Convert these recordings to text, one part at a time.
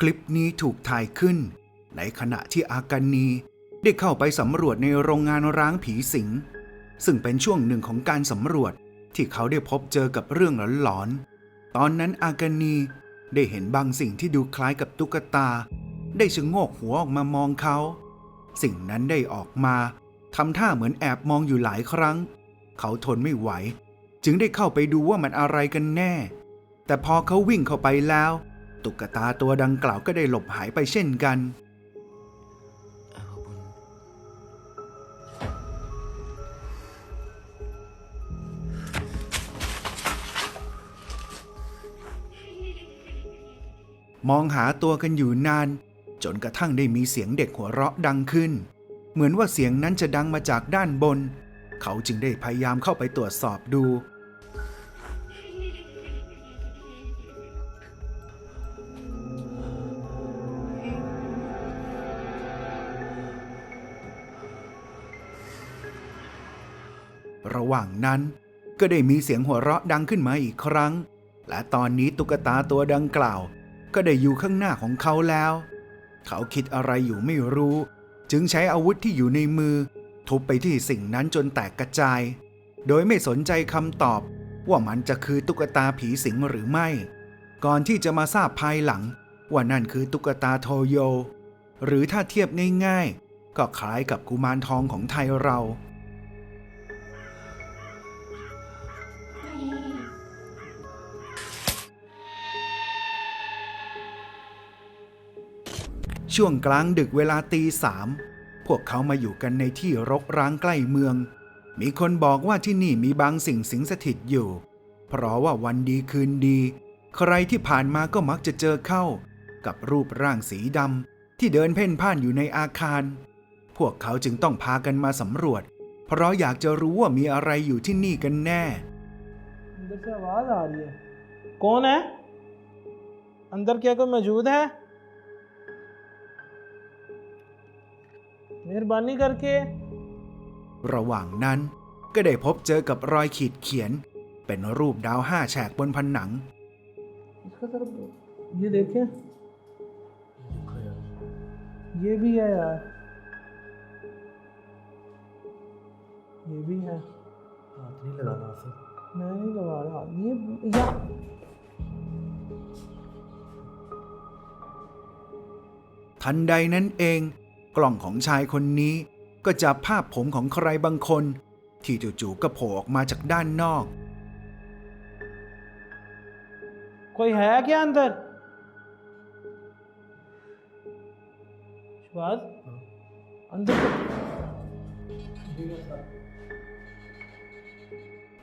คลิปนี้ถูกถ่ายขึ้น ในขณะที่อากานีได้เข้าไปสำรวจในโรงงานร้างผีสิง ซึ่งเป็นช่วงหนึ่งของการสำรวจที่เขาได้พบเจอกับเรื่องหลอนๆ ตอนนั้นอากานีได้เห็นบางสิ่งที่ดูคล้ายกับตุ๊กตา ได้ชะโงกหัวออกมามองเขา สิ่งนั้นได้ออกมาทำท่าเหมือนแอบมองอยู่หลายครั้ง เขาทนไม่ไหว จึงได้เข้าไปดูว่ามันอะไรกันแน่ แต่พอเขาวิ่งเข้าไปแล้ว ตุ๊กตาตัวดังกล่าวก็ได้หลบหายไปเช่นกัน มองหาตัวกันอยู่นาน จนกระทั่งได้มีเสียงเด็กหัวเราะดังขึ้น เหมือนว่าเสียงนั้นจะดังมาจากด้านบน เขาจึงได้พยายามเข้าไปตรวจสอบดู ระหว่างนั้นก็ได้มีเสียงหัวเราะดังขึ้นมาอีกครั้ง และตอนนี้ตุ๊กตาตัวดังกล่าว ก็ได้อยู่ข้างหน้าของเขาแล้ว เขาคิดอะไรอยู่ไม่รู้ จึงใช้อาวุธที่อยู่ในมือ ทุบไปที่สิ่งนั้นจนแตกกระจาย โดยไม่สนใจคำตอบ ว่ามันจะคือตุ๊กตาผีสิงหรือไม่ ก่อนที่จะมาทราบภายหลัง ว่านั่นคือตุ๊กตาโทโย หรือถ้าเทียบง่ายๆ ก็คล้ายกับกุมารทองของไทยเรา ช่วงกลางดึกเวลาตีสาม พวกเขามาอยู่กันในที่รกร้างใกล้เมือง มีคนบอกว่าที่นี่มีบางสิ่งสิงสถิตอยู่ เพราะว่าวันดีคืนดี ใครที่ผ่านมาก็มักจะเจอเข้า กับรูปร่างสีดำที่เดินเพ่นพ่านอยู่ในอาคาร พวกเขาจึงต้องพากันมาสำรวจ เพราะอยากจะรู้ว่ามีอะไรอยู่ที่นี่กันแน่ अंदर से आवाज आ रही है कौन है अंदर क्या कोई मौजूद है मेहरबानी करके ระหว่างนั้นก็ได้พบเจอกับรอยขีดเขียน เป็นรูปดาวห้าแฉกบนผนัง इसका तरफ ये देखें ये भी है यार ये भी है हाथ नहीं लगाना उसे मैं नहीं लगा रहा ये या ทันใดนั้นเอง กล่องของชายคนนี้ก็จับภาพผมของใครบางคน ที่จู่ๆก็โผล่ออกมาจากด้านนอก कोई है क्या अंदर शबाज अंदर तो-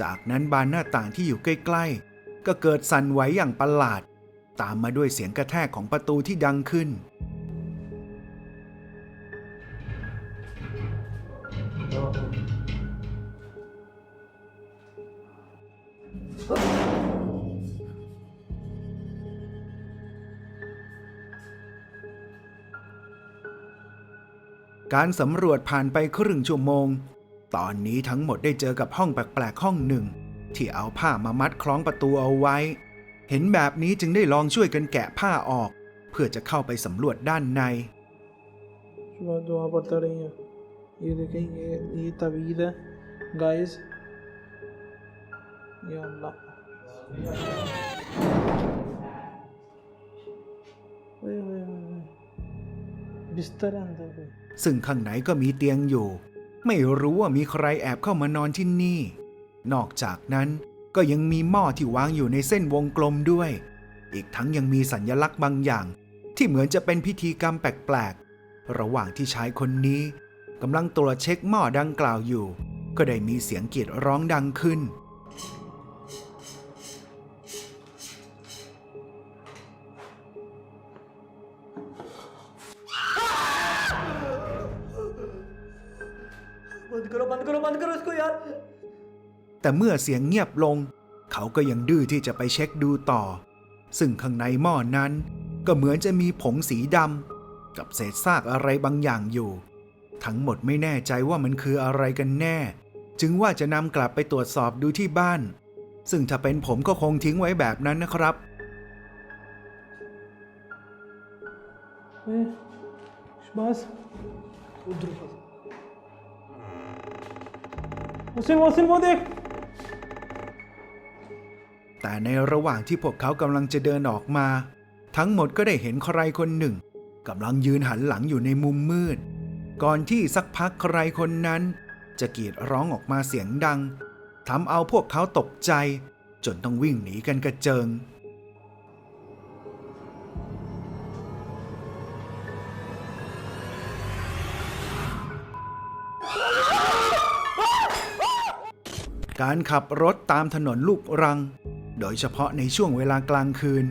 จากนั้นบานหน้าต่างที่อยู่ใกล้ๆ ก็เกิดสั่นไหวอย่างประหลาด ตามมาด้วยเสียงกระแทกของประตูที่ดังขึ้น การสำรวจผ่านไปครึ่งชั่วโมง ตอนนี้ทั้งหมดได้เจอกับห้องแปลกๆห้องหนึ่ง ที่เอาผ้ามามัดคล้องประตูเอาไว้ เห็นแบบนี้จึงได้ลองช่วยกันแกะผ้าออก เพื่อจะเข้าไปสำรวจด้านใน सुबह दुआ पढ़ता रही हैं ये देखें ये ये तवीज़ है guys Ya Allah. Vay vay vay vay. Bister andar vay. ซึ่งข้างไหนก็มีเตียงอยู่ ไม่รู้ว่ามีใครแอบเข้ามานอนที่นี่ นอกจากนั้นก็ยังมีหม้อที่วางอยู่ในเส้นวงกลมด้วย อีกทั้งยังมีสัญญลักษณ์บางอย่าง ที่เหมือนจะเป็นพิธีกรรมแปลกๆ ระหว่างที่ชายคนนี้กำลังตรวจเช็คหม้อดังกล่าวอยู่ ก็ได้มีเสียงกรีดร้องดังขึ้น แต่เมื่อเสียงเงียบลง เขาก็ยังดื้อที่จะไปเช็คดูต่อ ซึ่งข้างในหม้อนั้น ก็เหมือนจะมีผงสีดำกับเศษซากอะไรบางอย่างอยู่ ทั้งหมดไม่แน่ใจว่ามันคืออะไรกันแน่ จึงว่าจะนำกลับไปตรวจสอบดูที่บ้าน ซึ่งถ้าเป็นผมก็คงทิ้งไว้แบบนั้นนะครับเฮ้ยบอสอุดรุฟา وسيم وسيم แต่ในระหว่างที่พวกเขากำลังจะเดินออกมา ทั้งหมดก็ได้เห็นใครคนหนึ่งกำลังยืนหันหลังอยู่ในมุมมืด ก่อนที่สักพักใครคนนั้น จะกรีดร้องออกมาเสียงดังทำเอาพวกเขาตกใจ จนต้องวิ่งหนีกันกระเจิง การขับรถตามถนนลูกรัง โดยเฉพาะในช่วงเวลากลางคืน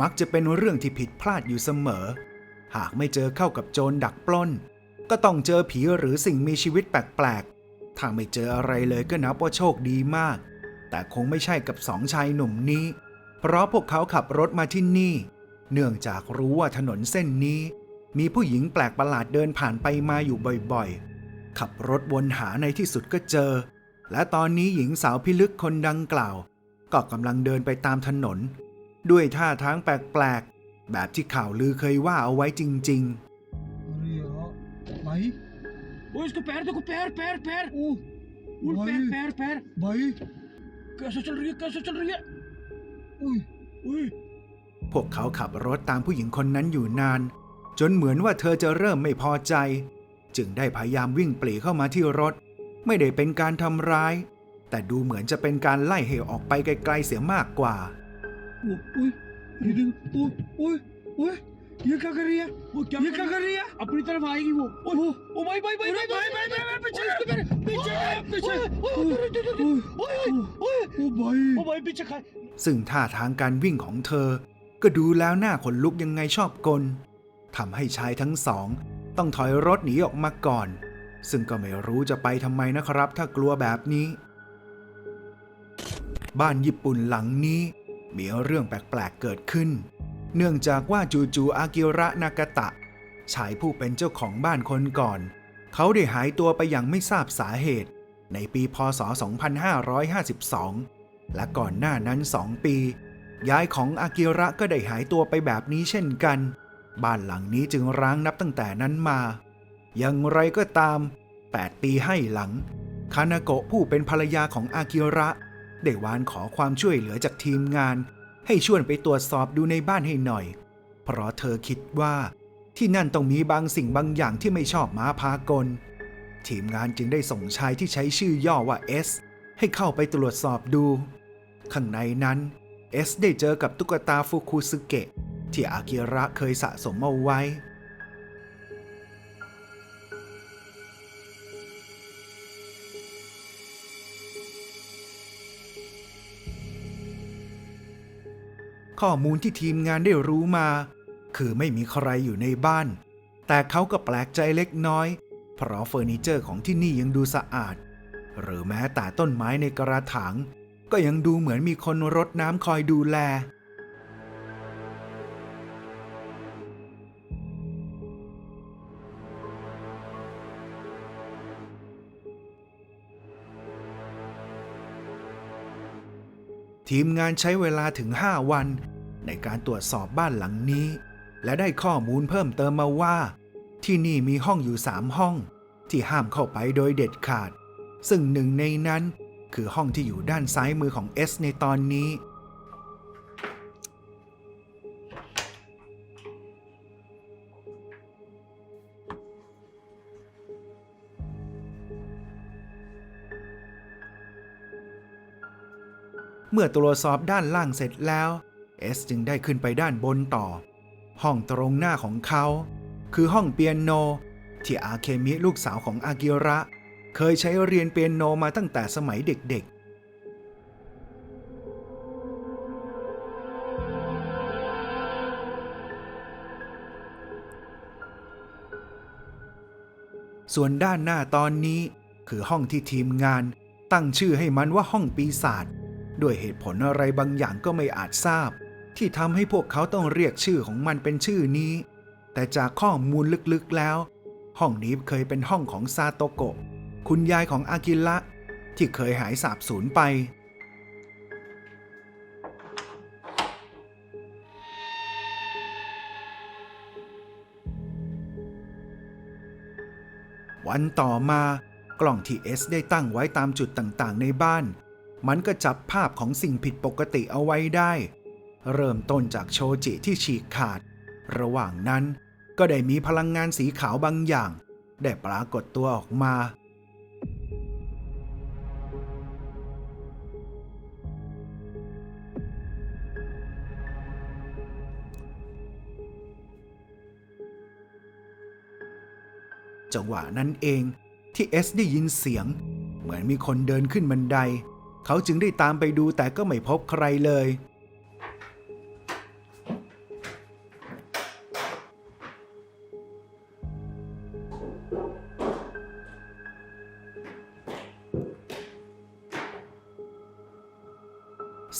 มักจะเป็นเรื่องที่ผิดพลาดอยู่เสมอ หากไม่เจอเข้ากับโจรดักปล้น ก็ต้องเจอผีหรือสิ่งมีชีวิตแปลกๆ ถ้าไม่เจออะไรเลยก็นับว่าโชคดีมาก แต่คงไม่ใช่กับสองชายหนุ่มนี้ เพราะพวกเขาขับรถมาที่นี่ เนื่องจากรู้ว่าถนนเส้นนี้ มีผู้หญิงแปลกประหลาดเดินผ่านไปมาอยู่บ่อยๆ ขับรถวนหาในที่สุดก็เจอ และตอนนี้หญิงสาวพิลึกคนดังกล่าว ก็กำลังเดินไปตามถนน ด้วยท่าทางแปลกๆ แบบที่ข่าวลือเคยว่าเอาไว้จริง ๆ भाई वो इसको पैर देखो पैर पैर पैर ओ उल पैर पैर पैर भाई कैसे चल रही है कैसे चल रही है उई उई พวกเขาขับรถตามผู้หญิงคนนั้นอยู่นาน จนเหมือนว่าเธอจะเริ่มไม่พอใจ จึงได้พยายามวิ่งปลีเข้ามาที่รถ ไม่ได้เป็นการทำร้าย แต่ดูเหมือนจะเป็นการไล่เหวออกไปไกลๆเสียมากกว่า ओ ओए ये देख ओ ओए ओए ये क्या कर रही है वो क्या ये क्या कर रही है अपनी तरफ आएगी वो ओ ओ ओ भाई भाई भाई भाई भाई भाई भाई पीछे पीछे पीछे ओ ओए ओए ओ भाई ओ भाई पीछे खा ซึ่งท่าทางการวิ่งของเธอ ก็ดูแล้วหน้าขนลุกยังไงชอบกลทำให้ชายทั้งสอง ต้องถอยรถหนีออกมาก่อน ซึ่งก็ไม่รู้จะไปทำไมนะครับ ถ้ากลัวแบบนี้ บ้านญี่ปุ่นหลังนี้ มีเรื่องแปลกๆเกิดขึ้น เนื่องจากว่าจูๆอากิระนากาตะ ชายผู้เป็นเจ้าของบ้านคนก่อน เขาได้หายตัวไปอย่างไม่ทราบสาเหตุ ในปีพศ 2552 และก่อนหน้านั้นสองปียายของอากิระก็ได้หายตัวไปแบบนี้เช่นกัน บ้านหลังนี้จึงร้างนับตั้งแต่นั้นมา อย่างไรก็ตาม 8 ปีให้หลังคานาโกะผู้เป็นภรรยาของอากิระ ได้วานขอความช่วยเหลือจากทีมงาน ให้ช่วยไปตรวจสอบดูในบ้านให้หน่อย เพราะเธอคิดว่า ที่นั่นต้องมีบางสิ่งบางอย่างที่ไม่ชอบมาพากล ทีมงานจึงได้ส่งชายที่ใช้ชื่อย่อว่า S ให้เข้าไปตรวจสอบดู ข้างในนั้นเอสได้เจอกับตุ๊กตาฟุคุซึเกะที่อากิระเคยสะสมเอาไว้ ข้อมูลที่ทีมงานได้รู้มา คือไม่มีใครอยู่ในบ้าน แต่เขาก็แปลกใจเล็กน้อย เพราะเฟอร์นิเจอร์ของที่นี่ยังดูสะอาด หรือแม้แต่ต้นไม้ในกระถาง ก็ยังดูเหมือนมีคนรดน้ำคอยดูแล ทีมงานใช้เวลาถึง 5 วัน ในการตรวจสอบบ้านหลังนี้ และได้ข้อมูลเพิ่มเติมมาว่า ที่นี่มีห้องอยู่3ห้อง ที่ห้ามเข้าไปโดยเด็ดขาด ซึ่งหนึ่งในนั้นคือห้องที่อยู่ด้านซ้ายมือของเอสในตอนนี้ เมื่อตรวจสอบด้านล่างเสร็จแล้ว เอสจึงได้ขึ้นไปด้านบนต่อ ห้องตรงหน้าของเขา คือห้องเปียโน ที่อาเคมิลูกสาวของอากิระ เคยใช้เรียนเปียโนมาตั้งแต่สมัยเด็กๆส่วนด้านหน้าตอนนี้คือห้องที่ทีมงาน ตั้งชื่อให้มันว่าห้องปีศาจด้วยเหตุผลอะไรบางอย่างก็ไม่อาจทราบ ที่ทำให้พวกเขาต้องเรียกชื่อของมันเป็นชื่อนี้ แต่จากข้อมูลลึกๆแล้ว ห้องนี้เคยเป็นห้องของซาโตโกะคุณยายของอากิระที่เคยหายสาบสูญไป วันต่อมากล้องที่เอสได้ตั้งไว้ตามจุดต่างๆ ในบ้าน มันก็จับภาพของสิ่งผิดปกติเอาไว้ได้ เริ่มต้นจากโชจิที่ฉีกขาด ระหว่างนั้นก็ได้มีพลังงานสีขาวบางอย่าง ได้ปรากฏตัวออกมา จังหวะนั้นเองที่เอสได้ยินเสียง เหมือนมีคนเดินขึ้นบันได เขาจึงได้ตามไปดูแต่ก็ไม่พบใครเลย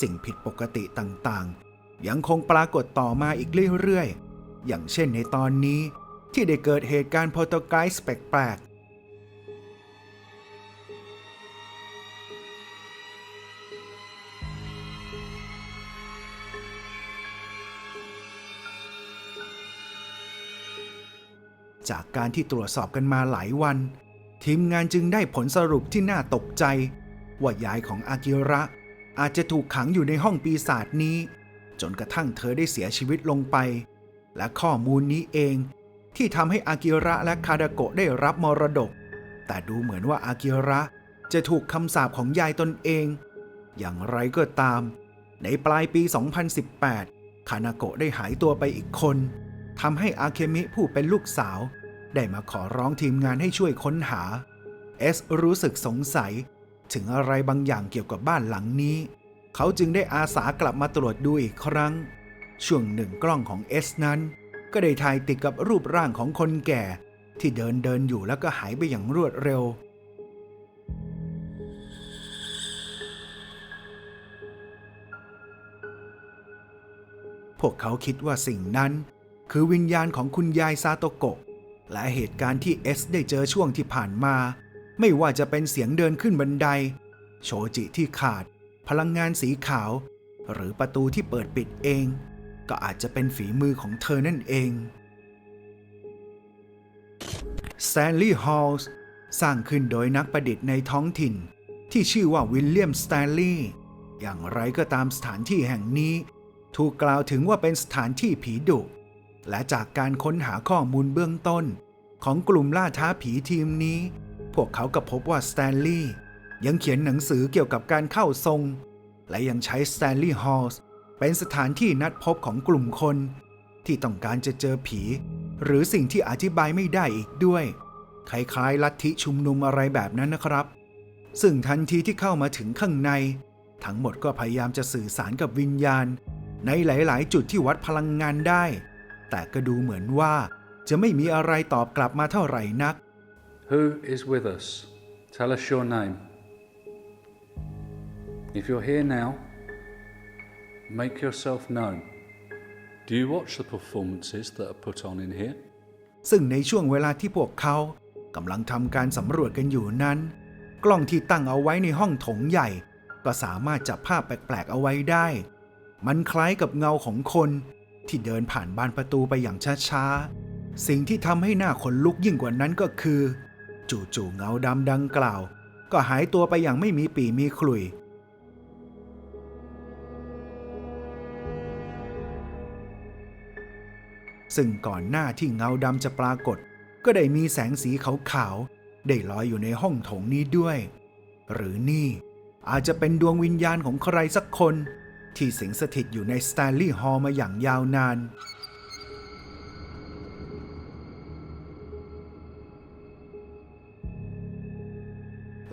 สิ่งผิดปกติต่างๆ ยังคงปรากฏต่อมาอีกเรื่อยๆ อย่างเช่นในตอนนี้ที่ได้เกิดเหตุการณ์โพโตไกส์แปลกๆจากการที่ตรวจสอบกันมาหลายวัน ทีมงานจึงได้ผลสรุปที่น่าตกใจ ว่ายายของอากิระ อาจจะถูกขังอยู่ในห้องปีศาจนี้ จนกระทั่งเธอได้เสียชีวิตลงไป และข้อมูลนี้เองที่ทำให้อากิระและคาดาโกะได้รับมรดก แต่ดูเหมือนว่าอากิระจะถูกคำสาปของยายตนเอง อย่างไรก็ตาม ในปลายปี 2018 คานาโกะได้หายตัวไปอีกคนทำให้อาเคมิผู้เป็นลูกสาว ได้มาขอร้องทีมงานให้ช่วยค้นหา เอสรู้สึกสงสัย ถึงอะไรบางอย่างเกี่ยวกับบ้านหลังนี้ เขาจึงได้อาสากลับมาตรวจดูอีกครั้ง ช่วงหนึ่งกล้องของเอสนั้น ก็ได้ถ่ายติดกับรูปร่างของคนแก่ ที่เดินเดินอยู่แล้วก็หายไปอย่างรวดเร็ว พวกเขาคิดว่าสิ่งนั้น คือวิญญาณของคุณยายซาโตโกะและเหตุการณ์ที่เอสได้เจอช่วงที่ผ่านมา ไม่ว่าจะเป็นเสียงเดินขึ้นบันได โชจิที่ขาด พลังงานสีขาว หรือประตูที่เปิดปิดเอง ก็อาจจะเป็นฝีมือของเธอนั่นเอง s t a n l e y Hall สร้างขึ้นโดยนักประดิษฐ์ในท้องถิ่น ที่ชื่อว่าวิลเลียมสแตนลีย์อย่างไรก็ตามสถานที่แห่งนี้ ถูกกล่าวถึงว่าเป็นสถานที่ผีดุ และจากการค้นหาข้อมูลเบื้องต้น ของกลุ่มล่าท้าผีทีมนี้ พวกเขาก็พบว่าสแตนลีย์ยังเขียนหนังสือเกี่ยวกับการเข้าทรง และยังใช้สแตนลีย์ฮอลล์เป็นสถานที่นัดพบของกลุ่มคน ที่ต้องการจะเจอผี หรือสิ่งที่อธิบายไม่ได้อีกด้วย คล้ายๆ ลัทธิชุมนุมอะไรแบบนั้นนะครับ ซึ่งทันทีที่เข้ามาถึงข้างใน ทั้งหมดก็พยายามจะสื่อสารกับวิญญาณ ในหลายๆ จุดที่วัดพลังงานได้ แต่ก็ดูเหมือนว่าจะไม่มีอะไรตอบกลับมาเท่าไหร่นัก Who is with us? Tell us your name. If you're here now, make yourself known. Do you watch the performances that are put on in here? ซึ่งในช่วงเวลาที่พวกเขากำลังทำการสำรวจกันอยู่นั้น กล้องที่ตั้งเอาไว้ในห้องโถงใหญ่ ก็สามารถจับภาพแปลกๆเอาไว้ได้ มันคล้ายกับเงาของคนที่เดินผ่านบานประตูไปอย่างช้าๆ สิ่งที่ทำให้หน้าขนลุกยิ่งกว่านั้นก็คือ จู่ๆเงาดำดังกล่าว ก็หายตัวไปอย่างไม่มีปีมีขลุย ซึ่งก่อนหน้าที่เงาดำจะปรากฏ ก็ได้มีแสงสีขาวๆได้ลอยอยู่ในห้องโถงนี้ด้วย หรือนี่อาจจะเป็นดวงวิญญาณของใครสักคน ที่สิงสถิตอยู่ในสแตนลีย์ฮอลล์มาอย่างยาวนาน